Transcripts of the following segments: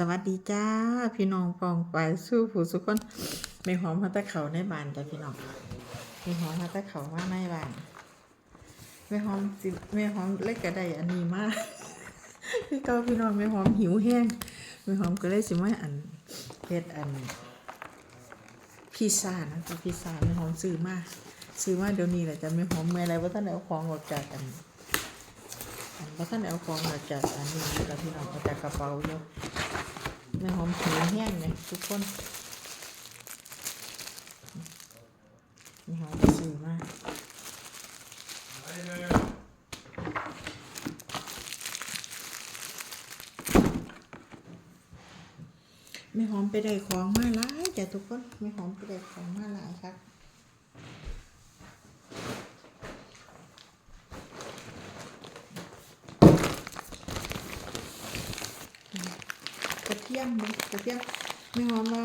สวัสดีจ้า พี่น้องปองไปสู้ผู้สุกคนไม่หอมมาแตะเขาในบ้านจ้ะพี่น้องไม่หอมมาแตะเขามาในบ้านไม่หอมสิไม่หอมเล็กกระไดอันนี้มากพี่เก้าพี่น้องไม่หอมหิวแห้งไม่หอมก็เลยสิมาอันเฮ็ดอันพิซซ่านะจ๊ะพิซซ่าไม่หอมซื้อมากซื้อมาเดี๋ยวนี้แหละจะไม่หอมเมื่อไรว่าท่านเอาของออกจากกันอันว่าท่านเอาของออกจากอันนี้แล้วพี่น้องออกจากกระเป๋าอยู่ ม่หอมหิวแห้งเลยทุกคนนี่หอมสื่อมากไม่หอมไปได้ของมาหลายจ้ะทุกคนไม่หอมไปได้ของมาหลายครับ กระเทียม เด้กระเทียมไม่หอมว่า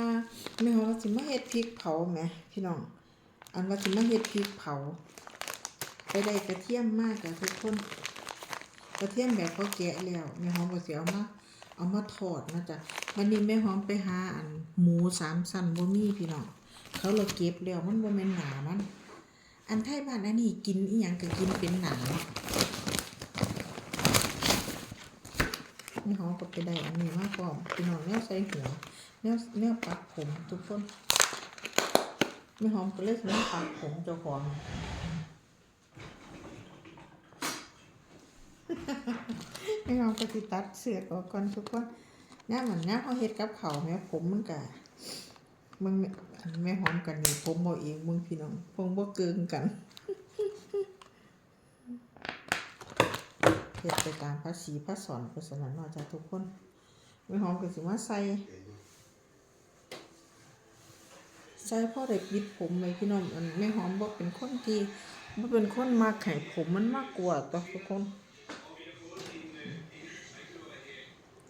ไม่หอมว่าสิมาเฮ็ดพริกเผาแหมพี่น้อง อันว่าสิมาเฮ็ดพริกเผา ไปได้กระเทียมมากจ้ะทุกคน กระเทียมแบบเขาแกะแล้วแม่หอมก็สิเอามาเอามาทอดนะจ๊ะวันนี้แม่หอมไปหาอันหมูสามสันบ่มีพี่น้องเขาเลยเก็บแล้วมันบ่แม่นหนามัน อันไทยบ้านอันนี้กินอีหยังก็กินเป็นหนานี่ เขาก็ไปได้อันนี้มากกว่าพี่น้องแนวใส่หัวแนวแนวปัดผมทุกคนไม่หอมก็เลยแนวปัดผมเจ้าของไม่หอมก็ติตัดเสือกออกก่อนทุกคนน้าเหมือนน้าเขาเฮ็ดกับเขาแม่ผมมันกะมึงอันแม่หอมกันนี่ผมบ่เองมึงพี่น้องพงบ่เกิงกัน เฮ็ดไปตามภาษีภาษอนภาษาเนาจ้ะทุกคนไม่หอมก็สิมาใส่ใส่พ่อได้ปิดผมไว้พี่น้องอันไม่หอมบ่เป็นคนที่บ่เป็นคนมักให้ผมมันมากกว่าตัวทุกคน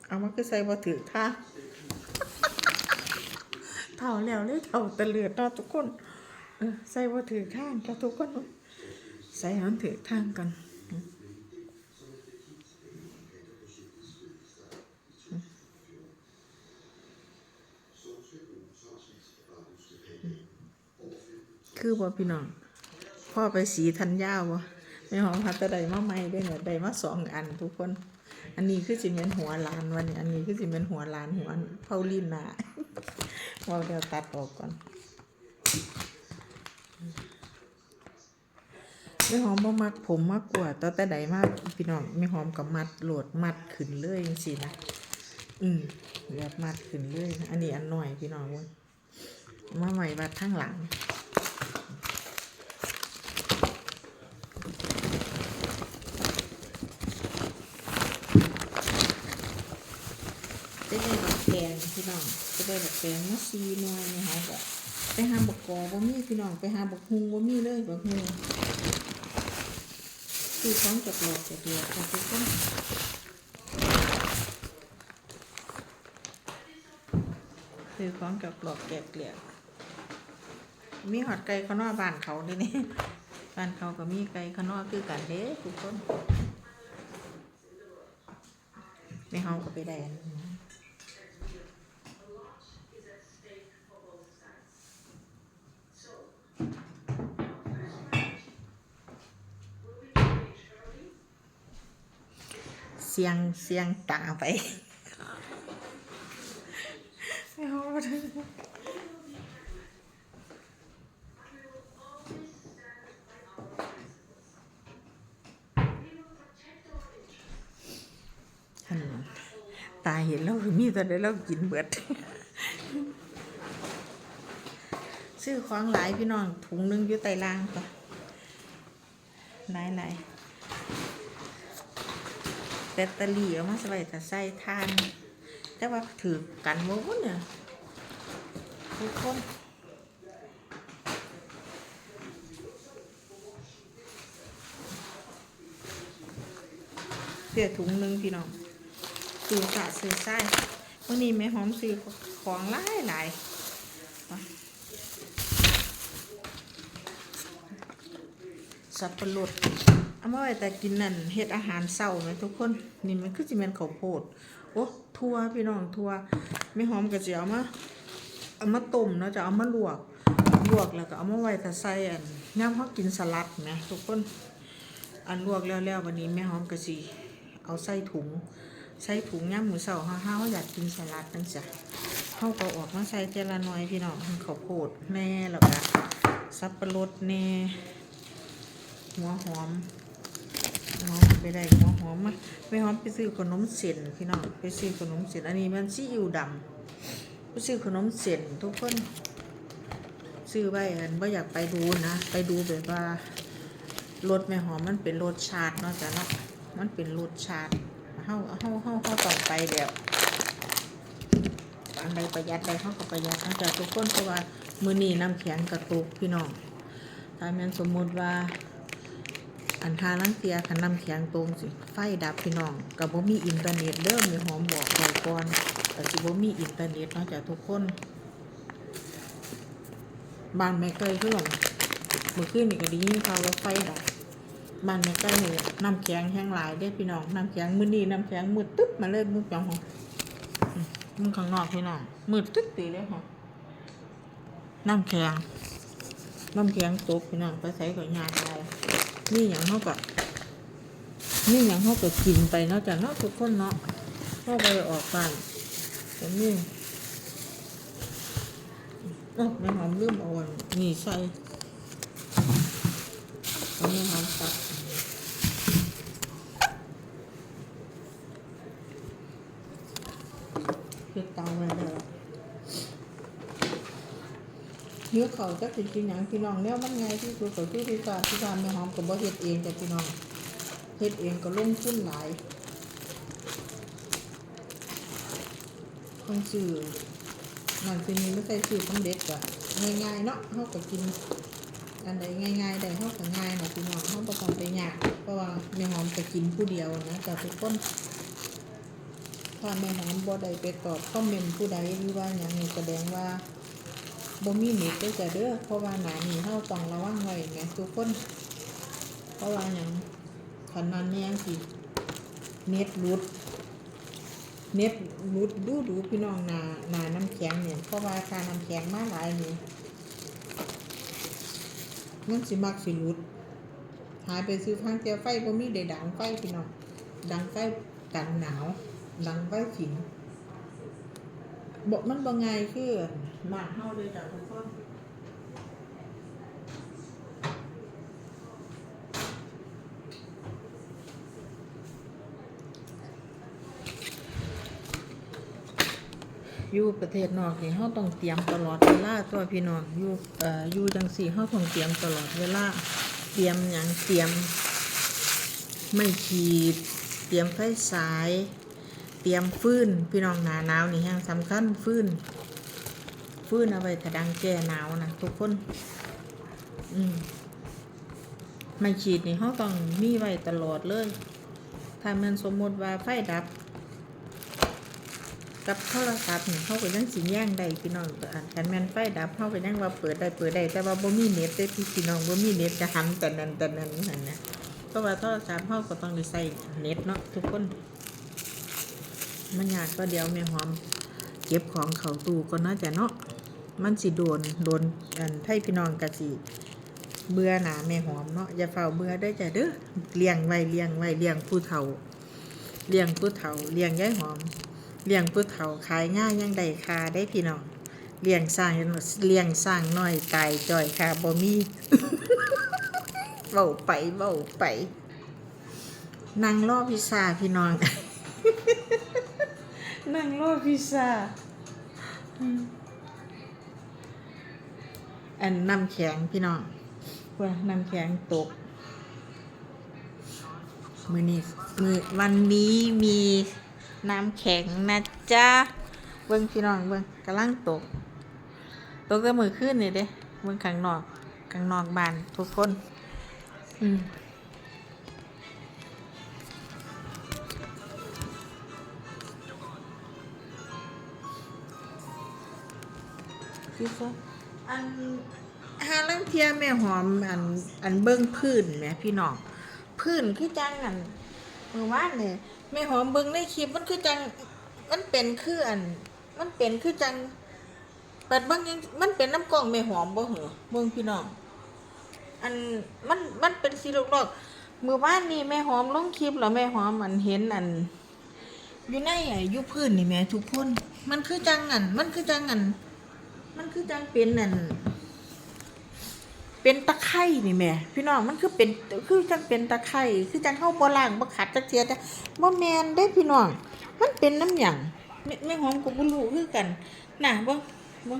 เอามาคือใส่บ่ถือท่าเท่าแล้วเลยเท่าตะเลือดนะทุกคนเออใส่บ่ถือข้างจ้ะทุกคน ใส่หันถือทางกัน คือบ่พี่น้องพ่อไปสีทันยาวบ่ไม่หอมพัดตะไดมาใหม่เด้วยเนี่ยไดมาสองอันทุกคน อันนี้คือสิเป็นหัวลานวันนี้อันนี้คือสิเป็นหัวลานหัวเผาลีนนาเราเดี๋ยวตัดออกก่อนไม่หอมบ่มักผมมากกว่าตอนแต่ใดมากพี่น้องไม่หอมกับมัดโหลดมัดขึ้นเลยจังซี่นะอืมแบบมัดขึ้นเลยนะอันนี้อันหน่อยพี่น้องว้ยมาใหม่วัดข้งหลัง จะได้บัก แกงพี่น้องจะได้บักแกงมาซีหน่วยนี่ค่ะก็ไปหาบักกอบ่มีพี่น้องไปหาบักฮุงบ่มีเลยบักฮุงคือของจับหลอกจับเดียวค่ะทุกคนคือของจับหลอกแกะเกลี่ยมีหอดไก่ข้างนอกบ้านเขานี่นี่บ้านเขาก็มีไก่ข้างนอกคือกันเด้ทุกคนในเฮาก็ไปได้อันนั้นนะ เสียงเสียงตาไปไม่เอาตาเห็นแล้วมีตอนได้เรากินเบิด ซื้อของหลายพี่น้องถุงหนึงอยู่ใต้ล่างปะหลายหลาย แบตเตอรี่เอามาใส่แต่ใส่ทาน แต่ว่าถือกันโม้เนี่ยทุกคนเสียถุงหนึงพี่น้องซื้อสะซื้อไส้วันนี้แม่หอมซื้อของหลายหลายสับปะรด เอามาไว้แต่กินนั่นเฮ็ดอาหารเช้าไหมทุกคน นี่มันคือสิแมนข้าวโพดโอ้ทัวพี่น้องทัวไม่หอมก็จะเอามาเอามาต้มเนาะจะเอามาลวกลวกแล้วก็เอามาไว้ถ้าใส่อันย่ำเขากินสลัดไหมทุกคนอันลวกแล้วแล้ววันนี้แม่หอมก็สิเอาใส่ถุงใส่ถุงย่ำหมูเสาห้าห้าอยากกินสลัดนั่นจ้ะเขาก็ออกมาใส่เจละน้อยพี่น้องข้าวโพดแน่แล้วก็สับปะรดแน่หัวหอม หอมไปได้หัวหอมมาไม่หอมไปซื้อขนมเส้นพี่น้องไปซื้อขนมเส้นอันนี้มันซีอิ๊วดำไปซื้อขนมเส้นทุกคนซื้อไว้อันว่าอยากไปดูนะ ไปดูแบบว่ารสแม่หอมมันเป็นรสชาติเนาะจ้ะเนาะมันเป็นรสชาติเฮาเฮาเฮาเฮาต้อไปเดี๋ยวอันใดประหยัดใดเฮาก็ประหยัดนะจ๊ะทุกคนเพราะว่ามือนี้น้ำแข็งกระตุกพี่น้องถ้าแม่นสมมุติว่า อันทาลังเทียคันน้ำแข็งตรงสิ ไฟดับพี่น้องกับบ่มีอินเทอร์เน็ตเด้อแม่หอมบอกไว้ก่อนก็สิบ่มีอินเทอร์เน็ตเนาะจ้ะทุกคนบ้านแม่เคยเพื่อนเมื่อคืนนี่ก็ไดียินข่าวว่าไฟดับบ้านแม่เคยนี่น้ำแข็งแห้งหลายเด้พี่น้องน้ำแข็งมือนี้น้ำแข็งมืดตึ๊บมาเลยมืดจังหออืมมึงข้างนอกพี่น้องมืดตึ๊บตีเลยหอน้ำแข็งน้ำแข็งตกพี่น้องไปใส่กับยาอะไร นี่อย่างเขาก็นี่อย่างเขาก็กินไปเนาะจากเนาะทุกคนเนาะเขาไปออกบ้านแต่นี่โอ้ไม่หอมลืมเอาอันนี่ใส่เอาไม่หอมตัดเฮ็ดเตาไว้ ล้วเนื้อเขาจะเป็นกินหยังพี่น้องเนี่ยมันไงที่สุดก็คือที่การที่กาไม่หอมกับบ่เฮ็ดเองแต่พี่น้องเฮ็ดเองก็ลงทุนหลายต้องซื้อมันคือมีไม่ใช่สูตรต้องเด็ดกะง่ายๆเนาะเขาก็กินอันใดง่ายๆใดเขาก็ง่ายนะพี่น้องเขาประกอบไปยากเพราะว่าแม่หอมจะกินผู้เดียวนะแต่ทุกคนถ้าแม่หอมบ่ได้ไปตอบคอมเมนต์ผู้ใดหรือว่าอย่างนี้แสดงว่า บ่มีเน็ตได้จะเด้อเพราะว่าหนานี่เขาต้องระวังไว้ไงทุกคน เพราะว่าอย่างขันนั้นเนี่ยสิเน็ตรุด เน็ตรุดดูดูพี่น้องนานาน้ำแข็งเนี่ยเพราะว่าการน้ำแข็งมาหลายนี่มันสิมักสิรุดหายไปซื้อข้างเตียวไฟบ่มีได้ดังไฟพี่น้องดังไฟกันหนาว ดังไฟฝินบอกมันบ่ไงายคือ บ้านเฮาเลยจ้ะทุกคนอยู่ประเทศนอกนี่เฮาต้องเตรียมตลอดเวลาตัวพี่น้องอยู่เอ่ออยู่จังซี่เฮาต้องเตรียมตลอดเวลาเตรียมหยังเตรียมไม่ขีด เตรียมไฟสาย เตรียมฟืนพี่น้องหนาหนาวนี่แฮงสำคัญฟื้น ฟืนเอาไว้ถ้าดังแก้หนาวนะทุกคน อืมไม่ขีดนี่เฮาต้องมีไว้ตลอดเลย ถ้ามันสมมุติว่าไฟดับ กับโทรศัพท์นี่เขาก็ยังสิแย่งได้พี่น้องอันคันแมนไฟดับเขาก็ยังว่าเปิดได้เปิดได้แต่ว่าบ่มีเน็ตเด้พี่พี่น้องบ่มีเน็ตจะหันแต่นั้นแต่นั้นนั่นนะเพราะว่าโทรศัพท์เขาก็ต้องได้ใช้เน็ตเนาะทุกคนมันยากก็เดี๋ยวแม่หอม เก็บของเข้าตู้ก่อนเนาะจ้ะเนาะ มันสิโดนโดนอันไทยพี่น้องก็สิเบื่อหนาแม่หอมเนาะอย่าเฝ้าเบื่อเด้อจ้ะเด้อเลี้ยงไว้เลี้ยงไว้เลี้ยงผู้เฒ่าเลี้ยงผู้เฒ่าเลี้ยงยายหอมเลี้ยงผู้เฒ่าขายง่ายยังได้คาได้พี่น้องเลี้ยงสร้างเลี้ยงสร้างน้อยตายจ่อยค่ะบ่มีเว้าไปเว้าไปนั่งรอพิซซ่าพี่น้องนั่งรอพิซซ่า อันน้ำแข็งพี่น้องว่าน้ำแข็งตก มือนี้มือวันนี้มีน้ำแข็งนะจ๊ะเบิ่งพี่น้องเบิ่งกำลังตก ตกแต่มือขึ้นนี่เด้เบิ่งข้างนอกข้างนอกบ้านทุกคน อืมพี่ฟ้า อันหาลังเทียแม่หอมอันอันเบิ่งพื้นแหมพี่น้องพื้นคือจังอันเมื่อวานเนี่ยแม่หอมเบิ่งในคลิปมันคือจังมันเป็นคืออัน มันเป็นคือจังเปัดเบิ่งยังมันเป็นน้ำกล่องแม่หอมบ่เหรอเบิ่งพี่น้องอันมันมันเป็นสีลอกๆมือบ้านนี่แม่หอมลงคลิปแล้วแม่หอมมันเห็นอันอยู่ในไอ้อยู่พื้นนี่แม่ทุกคน มันคือจังอัน มันคือจังอัน มันคือจังเป็นอันเป็นตะไคร่นี่แม่พี่น้องมันคือเป็นคือจังเป็นตะไคร่คือจังเข้าบ่ล่างบ่ขัดจักเทียแต่บ่แมนเด้พี่น้องมันเป็นน้ำหยังแม่แม่หอมก็บ่รู้คือกันน่ะบ่บ่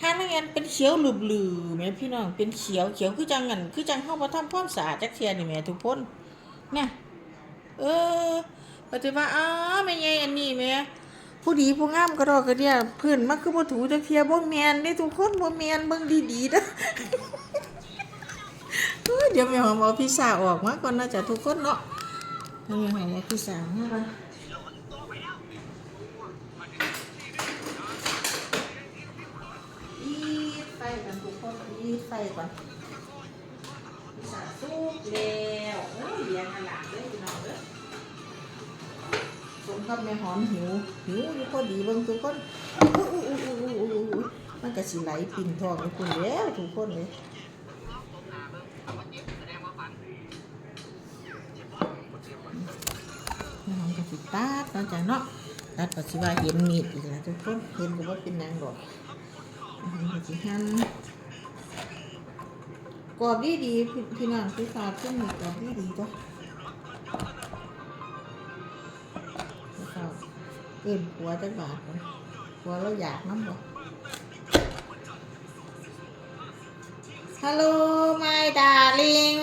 ถ้านักเรียนเป็นเขียวหลืบๆแม่พี่น้องเป็นเขียวเขียวคือจังอันคือจังเข้าบ่ทำความสะอาดจักเทียนี่แม่ทุกคนเนี่ยเออปฏิว่าอ้าแม่ใหญ่อันนี้แม่ ผู้ดีผู้งามกระดอกกระเดียพื้นมันคือบ่ถูจักเทียบ่แมนเด้ทุกคนบ่แมนเบิ่งดีๆเด้อเดี๋ยวแม่หอมเอาพิซซ่าออกมาก่อนนะจ๊ะทุกคนเนาะแม่หอมเอาพิซซ่ามาก่อนอีดไฟกันทุกคนยีไฟก่อนพิซซ่าสุกแล้วเอ้ยเรียนขนาดเลยพี่น้องเด้อ สมกับแม่หอมหิว หิวอยู่พอดีเบิ่งทุกคนอุ้อุ้อุ้อุ้อุ้อุ้ยมันก็สิไหลปิ่นทองไปคุณแล้วทุกคนเลยน้องก็สิตัดเนาะจ้ะเนาะตัดปัสสิว่าเห็นมีดอีกแล้วทุกคนเห็นก็ว่าเป็นนางดอกอีก็สิหั่นกรอบดีดีพี่น้องพี่ฟ้าขึ้นมีกรอบดีดีจ้ะ เกินหัวจักบาทหัวเราอยากน้ำบ่ฮัลโหล my darling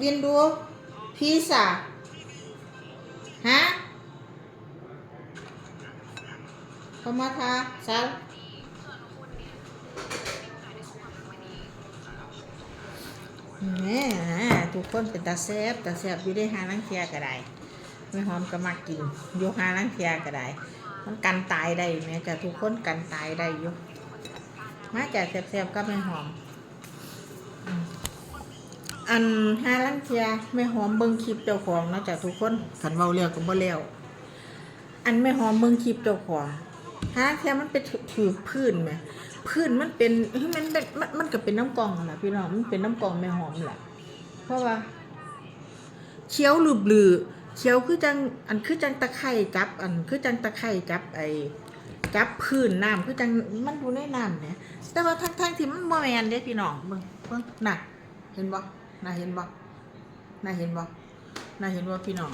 วินดูพิซซ่าฮะเข้ามาทาสาวแม่ทุกคนเป็นตาแซบตาแซบอยู่ได้หานังเทียก็ได้ ไม่หอมก็มากินอยู่หานังเทียก็ได้ มันกันตายได้แม่จะทุกคนกันตายได้อยู่มาจากแซบๆก็ไม่หอม อันห้าลังเทียไม่หอมเบิ่งคลิปเจ้าของนะจากทุกคนขันเบาเรียวก็บ่แล้วอันไม่หอมเบิ่งคลิปเจ้าของหาลังเทียมันเป็นถือพื้นไหมพื้นมันเป็นเฮ้ยมันเป็นมันมันก็เป็นน้ำกองนั่นแหละพี่น้องมันเป็นน้ำกองไม่หอมแหละเพราะว่าเคี้ยวหลืบหลือ เคี้ยวคือจังอันคือจังตะไคร่จับ อันคือจังตะไคร่จับไอ้จับพื้นน้ำคือจังมันอยู่ในน้ำเนี่ยแต่ว่าทั้งทั้งที่มันบ่แมนเด้พี่น้องเบิ่งเบิ่งน่ะเห็นบ่น่าเห็นบ่น่าเห็นบ่น่าเห็นบ่พี่น้อง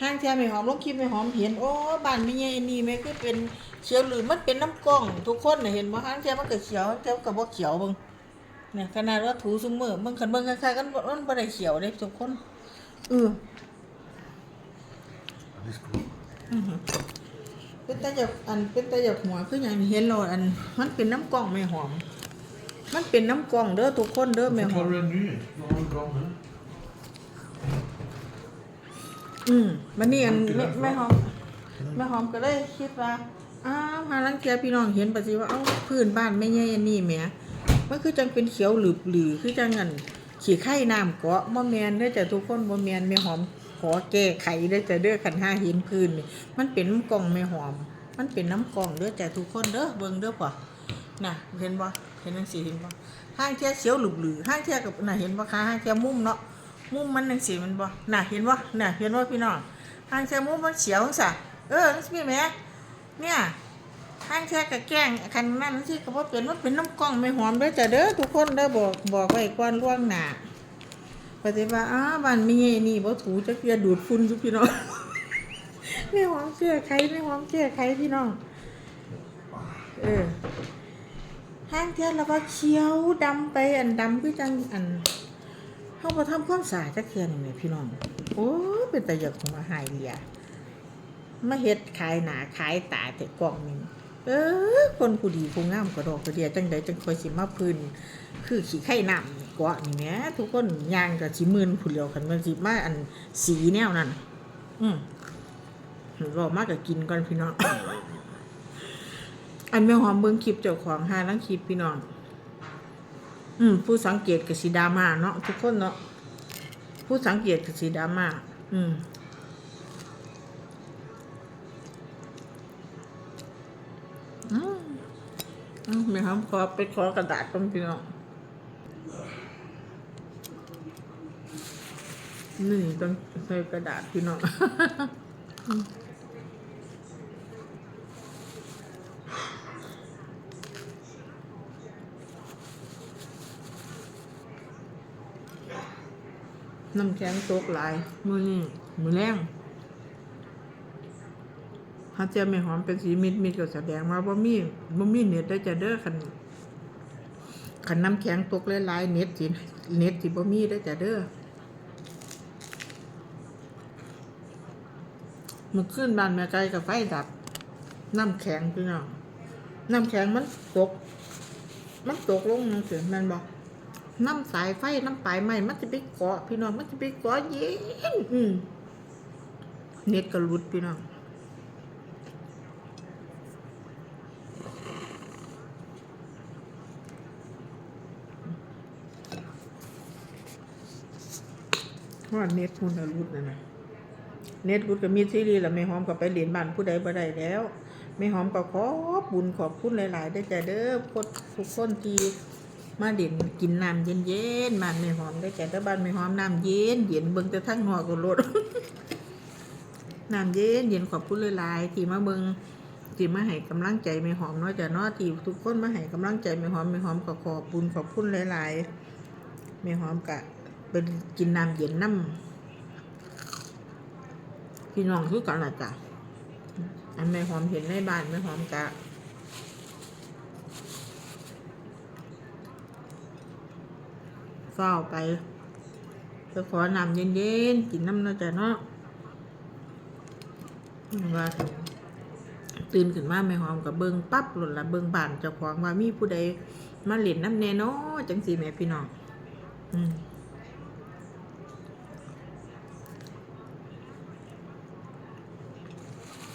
ห้างเทียไม่หอมลงคลิปไม่หอมเห็นโอ้บ้านไม่ใหญ่นี่แม่คือเป็นเขียวหรือมันเป็นน้ำกล้อง ทุกคนน่ะเห็นบ่ห้างเทียมันก็เขียวแต่ก็บ่เขียวเบิ่งเนี่ยขนาดว่าถูซุมือเบิ่งคันเบิ่งคล้ายๆกันมันบ่ได้เขียวเด้ทุกคนเออ เป็นตาหยกอันเป็นตาหยกหัวคืออย่างเห็นโลดอัน มันเป็นน้ำกล่องไม่หอม มันเป็นน้ำกล่องเด้อทุกคนเด้อไม่หอมอืมมันนี่อันแม่หอมแม่หอมก็เลยคิดว่าอ้าวหาลังเกียพี่น้องเห็นปะสิว่าเอ้าพื้นบ้านไม่ใหญ่อันนี้แหมมันคือจังเป็นเขียวหลืบหลือคือจังอันขี้ไข่น้ำเกาะบ่แมนเด้อจ้ะทุกคนบ่แมนแม่หอม ขอแก้ไขเด้จะเด้อคันห้าเห็นพื้นนี่มันเป็นน้ำกล่องแม่หอม มันเป็นน้ำกล่องเด้อจ้ะทุกคนเด้อเบิ่งเด้อป่ะน่ะเห็นบ่เห็นจังซี่เห็นบ่ห้างเที่ยเขียวหลืบหลือห้างเที่ยกับน่ะเห็นบ่คะห้างเที่ยมุมเนาะมุมมันจังซี่มันบ่น่ะเห็นบ่น่ะเห็นบ่พี่น้องทางเชียมุมมันเฉียวจังซะเออจังซี่แหมเนี่ยทางเชียก็แกล้งคันนั้นจังซี่ก็บ่เป็นมันเป็นน้ำกล้องไม่หอมเด้อจ้ะเด้อทุกคนเด้อบอกบอกไว้ก่อนล่วงหน้า ปฏิว่าอ้าบ้านมีไงนี่บ่ถูจักเทื่อดูดฝุ่นซุพี่น้องไม่หอมเชื่อใครไม่หอมเชื่อใครพี่น้อง เออห้างเทียนแล้วว่าเขี้ยวดำไปอันดำคือจังอันเขาพอทำความสะอาดจักเทื่อนี่แหละพี่น้อง โอ้เป็นตะหยกของมาหายเลียมาเฮ็ดขายหนาขายตาแต่กล่องนี่เออ คนผู้ดีผู้งามกระโดอกระเดียจังใดจังคอยสิมาพื้น คือขี้ไข่น้ำ กาะนี่แหมทุกคนยางกับชิมื่นผุเดียวกันมันสิมาอันสีแนวนั่นอืมบอกมากกับกินกันพี่น้อง อันแม่หอมเบิ้งคลิปเจ้าของหาลังคลิปพี่น้อง อืม ผู้สังเกตกับสีดามาเนาะทุกคนเนาะผู้สังเกตกับสีดามาอืมอืมไม่หอมขอไปขอกระดาษกันพี่น้อง นี่ต้องใส่กระดาษพี่น้องน้ำแข็งตกหลาย มือนี่มือแรงถ้าเจะไม่หอมเป็นสีมิดมิดก็แสดงว่าบ่มีบ่มีเน็ตได้จะเด้อคันคันน้ำแข็งตกหลายๆเน็ตสิเน็ตสิบ่มีได้จะเด้อ มันขึ้นบานแม่ไก่กับไฟดับ น้ำแข็งพี่น้องน้ำแข็งมันตก มันตกลงนั่นสิแมนบอกน้ำสายไฟน้ำปลายไม้มันจะไปเกาะพี่น้องมันจะไปเกาะเย็นอืมเน็ตก็หลุดพี่น้องว่าเน็ตมันก็หลุดนะนะ เน็ตหลุดก็มีซีรีส์แล้วไม่หอมก็ไปเหรียญบ้านผู้ใดบ่ได้แล้วไม่หอมก็ขอบบุญขอบคุณหลายๆได้จ้ะเด้อพดทุกคนที่มาเด่นกินน้ำเย็นๆบ้านไม่หอมได้แก่แต่บ้านไม่หอมน้ำเย็นเย็นเบิ่งแต่ทั้งหัวก็รถน้ำเย็นเย็นขอบคุณหลายๆที่มาเบิ่งที่มาให้กำลังใจไม่หอมเนาะจ้ะเนาะที่ทุกคนมาให้กำลังใจไม่หอมไม่หอมก็ขอบบุญขอบคุณหลายๆไม่หอมกะเป็นกินน้ำเย็นน้ำ พี่น้องคือกันล่ะจ้ะอันไม่หอมเห็นในบ้านไม่หอมกะเฝ้าไปไปขอนำเย็นๆกินน้ำเนาะจ้ะเนาะว่าตื่นขึ้นมาไม่หอมกับเบิงปั๊บหล่นละเบิงบานเจ้าของว่ามีผู้ใดมาเล่นน้ำแน่นาะจังสีแม่พี่น้อง อืม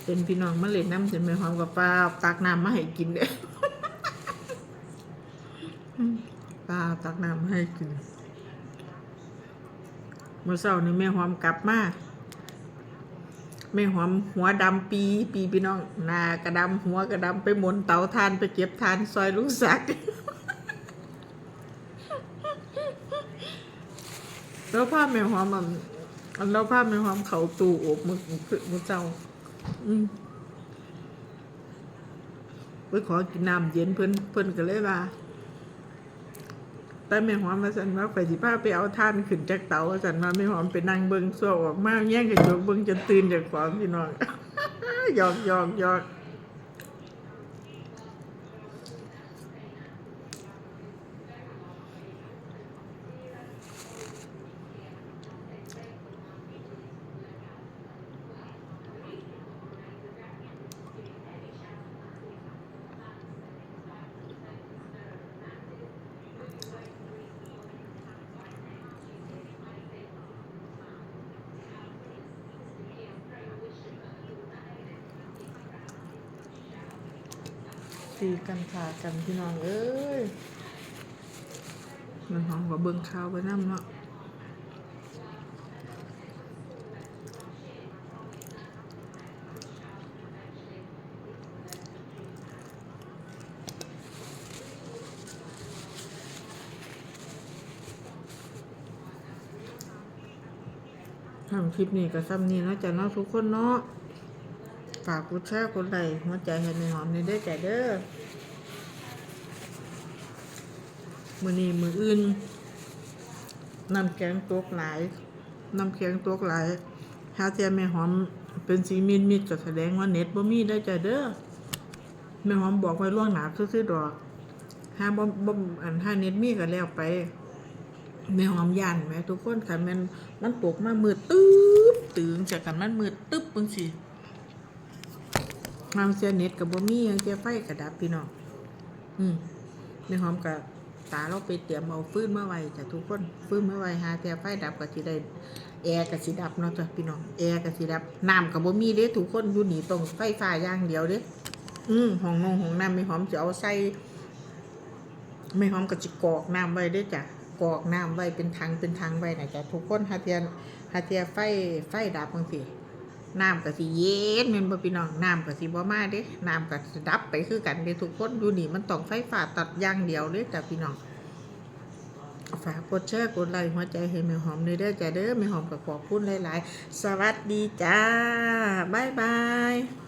เป็นพี่น้องมาเล่นน้ำเสร็จไม่หอมกับปลาตักน้ำมาให้กินเด้อปลาตักน้ำมาให้กินเมื่อเช้านี้แม่หอมกลับมาแม่หอมหัวดำปีปีพี่น้องหน้ากระดำหัวกระดำไปหมุนเตาทานไปเก็บทานซอยลูกสักแล้วภาพแม่หอมมันแล้วภาพแม่หอมเขาตูโอบมือมือเจ้า อืมไปขอกินน้ำเย็นเพิ่นเพิ่นก็เลยว่าแต่แม่หอมมาสันว่าไปสิพาไปเอาท่านขึ้นจากเตาสันว่าแม่หอมไปนั่งเบิ้งซัวออกมาแย่งกันยกเบิ้งจนตื่นจากความพี่น้องหยอกหยอกหยอก ตีกันขากันพี่น้องเอ้ยแม่หอมก็เบิ้งข่าวไปน้ำเนาะทำคลิปนี้กับซ้ำนี้เนาะจ้ะเนาะทุกคนเนาะ ฝากกดแชร์กดไลค์หัวใจให้ในหอมในเด้อจ้ะเด้อมือนี้มืออื่นน้ำแกงตกหลายน้ำแข็งตกหลายถ้าเทียแม่หอมเป็นสีมิดมิดก็แสดงว่าเน็ตบ่มีได้อจ้ะเด้อแม่หอมบอกไว้ล่วงหนาซื่อๆดอกถ้าบ่บ่อันถ้าเน็ตมีก็แล้วไปแม่หอมย่านแหมทุกคนค่ะแม่นมันตกมามืดตึ๊บตึงจากกันมันมืดตึ๊บจัง ซี่น้ำเสียเน็ตกับบ่มียังเสียไฟกระดับพี่น้องอืมในหอมกับตาเราไปเตรียมเอาฟื้นเมาไว้จ้ะทุกคนฟื้นเมาไว้หาแต่ไฟดับก็สิได้แอร์ก็สิดับเนาะจ้ะพี่น้องแอร์ก็สิดับน้ำกับบ่มีเด้ทุกคนอยู่หนีต้องไฟฟ้าอย่างเดียวเด้อืมห้องนงห้องน้ำไม่หอมจะเอาใส่ไม่หอมก็จะกรอกน้ำไว้เด้จ้ะกรอกน้ำไว้เป็นถังเป็นถังไว้นะจ้ะทุกคนหาเทียนหาเทียไฟไฟดับบางที น้ำก็สิเย็นแม่นบ่พี่น้องน้ำก็สิบ่มาเด้น้ำก็สิดับไปคือกันเด้ทุกคนอยู่นี่มันต้องไฟฟ้าตัดอย่างเดียวเลยจ้ะพี่น้องฝากกดแชร์กดไลค์หัวใจให้แม่หอมเลยเด้อจ้ะเด้อแม่หอมก็ขอบคุณหลาย ๆ สวัสดีจ้าบ๊ายบาย